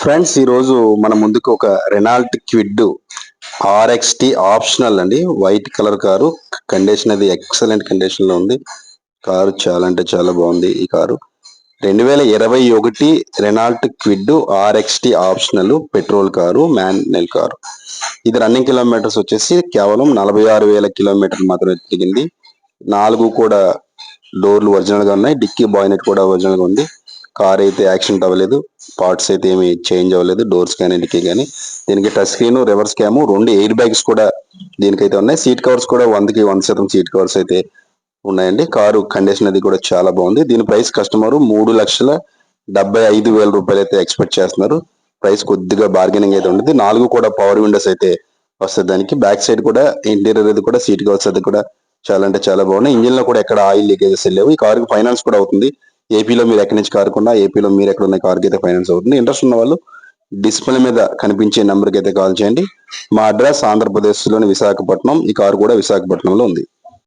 Friends ఈరోజు మన ముందుకు ఒక రెనాల్ట్ క్విడ్ ఆర్ఎక్స్టీ ఆప్షనల్ అండి. White colour car. కండిషన్ అది ఎక్సలెంట్ కండిషన్లో ఉంది. కారు చాలా అంటే చాలా బాగుంది ఈ కారు. రెండు వేల ఇరవై ఒకటి Renault Kwid RXT optional petrol car manual car. ఇది రన్నింగ్ కిలోమీటర్స్ వచ్చేసి కేవలం నలభై ఆరు వేల కిలోమీటర్లు మాత్రమే తిరిగింది. నాలుగు కూడా డోర్లు ఒరిజినల్గా ఉన్నాయి. డిక్కీ బాయినెట్ కూడా ఒరిజినల్గా ఉంది. కార్ అయితే యాక్సిడెంట్ అవ్వలేదు పార్ట్స్ అయితే ఏమి చేంజ్ అవ్వలేదు డోర్స్ కానీ కానీ. దీనికి టచ్ స్క్రీన్ రివర్స్ క్యాము రెండు ఎయిర్ బ్యాగ్స్ కూడా దీనికైతే ఉన్నాయి. సీట్ కవర్స్ కూడా వందకి వంద శాతం సీట్ కవర్స్ అయితే ఉన్నాయండి. కారు కండిషన్ అది కూడా చాలా బాగుంది. దీని ప్రైస్ కస్టమర్ మూడు లక్షల డెబ్బై ఐదు వేల రూపాయలు అయితే ఎక్స్పెక్ట్ చేస్తున్నారు. ప్రైస్ కొద్దిగా బార్గెనింగ్ అయితే ఉంటుంది. నాలుగు కూడా పవర్ విండోస్ అయితే వస్తుంది దానికి. బ్యాక్ సైడ్ కూడా ఇంటీరియర్ అది కూడా సీట్ కవర్స్ అది కూడా చాలా అంటే చాలా బాగున్నాయి. ఇంజిన్లో కూడా ఎక్కడ ఆయిల్ లీకేజెస్ లేవు. ఈ కారుకి ఫైనాన్స్ కూడా అవుతుంది. ఏపీలో మీరు ఎక్కడి నుంచి కారుకున్నా ఏపీలో మీరు ఎక్కడ ఉన్న కారుకి అయితే ఫైనాన్స్ అవుతుంది. ఇంట్రెస్ట్ ఉన్న వాళ్ళు డిస్ప్లే మీద కనిపించే నెంబర్కి అయితే కాల్ చేయండి. మా అడ్రస్ ఆంధ్రప్రదేశ్లోని విశాఖపట్నం. ఈ కారు కూడా విశాఖపట్నంలో ఉంది.